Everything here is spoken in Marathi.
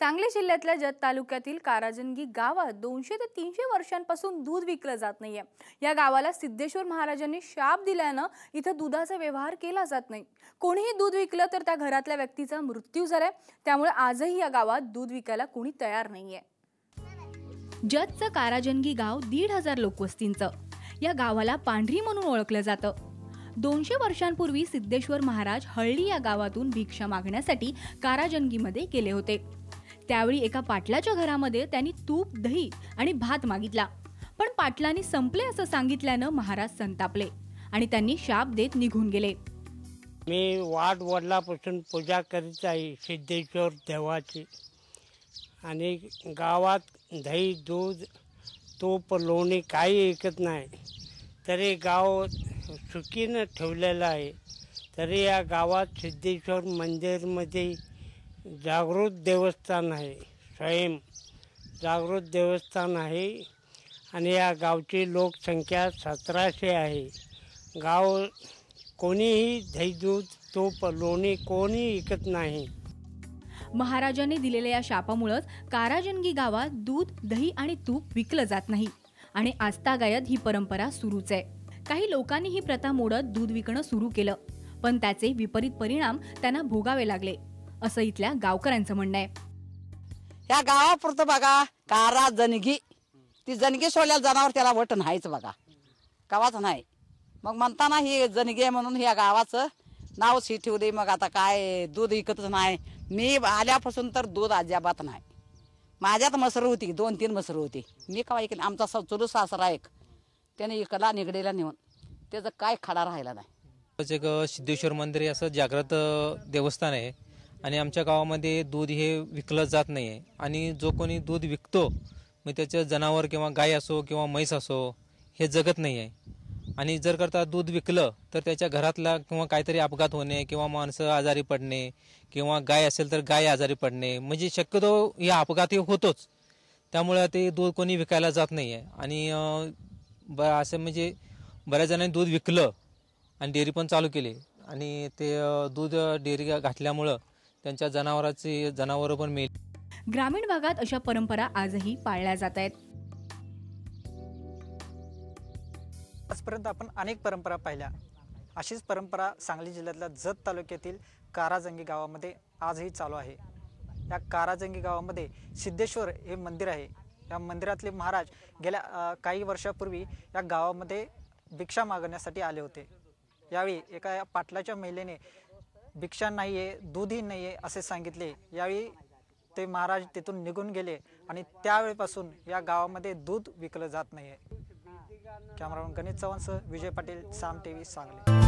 सांगली जिल्ह्यातल्या जत तालुक्यातील काराजनगी गावात दोनशे ते तीनशे वर्षांपासून दूध विकलं जात नाहीये. या गावाला सिद्धेश्वर महाराजांनी शाप दिल्यानं इथं दुधाचा व्यवहार केला जात नाही. कोणीही दूध विकलं तर त्या घरातल्या व्यक्तीचा मृत्यू झालाय. त्यामुळे आजही या गावात दूध विकायला कोणी तयार नाहीये. जतचं काराजनगी गाव दीड हजार लोकवस्तींचं. या गावाला पांढरी म्हणून ओळखलं जातं. दोनशे वर्षांपूर्वी सिद्धेश्वर महाराज हळ्ळी या गावातून भिक्षा मागण्यासाठी काराजनगीमध्ये गेले होते. त्यावेळी एका पाटलाच्या घरामध्ये त्यांनी तूप दही आणि भात मागितला. पण पाटलांनी संपले असं सांगितल्यानं महाराज संतापले आणि त्यांनी शाप देत निघून गेले. मी वाट वडलापासून पूजा करीत आहे सिद्धेश्वर देवाची. आणि गावात दही दूध तूप लोणी काही ऐकत नाही. तरी गाव सुखीनं ठेवलेलं आहे. तरी या गावात सिद्धेश्वर मंदिरमध्ये जागृत देवस्थान आहे. स्वयं जागृत देवस्थान आहे आणि या गावची लोकसंख्या सतराशे आहे. गाव कोणीही दही दूध तूप लोणी कोणी विकत नाही. महाराजांनी दिलेल्या या शापामुळंच काराजनगी गावात दूध दही आणि तूप विकलं जात नाही आणि आस्तागायत ही परंपरा सुरूच आहे. काही लोकांनी ही प्रथा मोडत दूध विकणं सुरू केलं पण त्याचे विपरीत परिणाम त्यांना भोगावे लागले. असं इथल्या गावकऱ्यांचं म्हणणं आहे. ह्या गावापुरतं बघा कारा जनगी ती जनगी सोडल्याला जनावर त्याला वट नाहीच बघा. गावाचं नाही. मग म्हणताना ही जनगी आहे म्हणून ह्या गावाचं नावच ही ठेवली. मग आता काय दूध विकतच नाही. मी आल्यापासून तर दूध अजिबात नाही. माझ्यात मसर होती दोन तीन मसर होती. मी का ऐकली आमचा स चुलू सासरा एक त्याने इकडला निगडीला नेऊन त्याचं काय खडा राहिला नाही. सिद्धेश्वर मंदिर हे असं जागृत देवस्थान आहे. आणि आमच्या गावामध्ये दूध हे विकलं जात नाही आहे आणि जो कोणी दूध विकतो मग त्याचं जनावर किंवा गाय असो किंवा म्हैस असो हे जगत नाही आहे आणि जर करता दूध विकलं तर त्याच्या घरातला किंवा काहीतरी अपघात होणे किंवा माणसं आजारी पडणे किंवा गाय असेल तर गाय आजारी पडणे म्हणजे शक्यतो या अपघात हे होतोच. त्यामुळे ते दूध कोणी विकायला जात नाही आहे आणि ब असं म्हणजे बऱ्याच जणांनी दूध विकलं आणि डेअरी पण चालू केली. आणि ते दूध डेअरी घातल्यामुळं त्यांच्या जनावरांची जनावरं पण मेली ग्रामीण भागात अशा परंपरा आजही पाळल्या जात आहेत. आजपर्यंत आपण अनेक परंपरा पाहिल्या. अशीच परंपरा सांगली जिल्ह्यातल्या जत तालुक्यातील काराजंगी गावामध्ये आजही चालू आहे. या काराजंगी गावामध्ये सिद्धेश्वर हे मंदिर आहे. या मंदिरातले महाराज गेल्या काही वर्षापूर्वी या गावामध्ये भिक्षा मागण्यासाठी आले होते. यावेळी एका या पाटलाच्या महिलेने भिक्षा नाही आहे दूधही नाही आहे असे सांगितले. यावेळी ते महाराज तिथून निघून गेले आणि त्यावेळेपासून या गावामध्ये दूध विकलं जात नाही आहे कॅमेरामन गणेश चव्हाणसह विजय पाटील साम टी व्ही सांगली.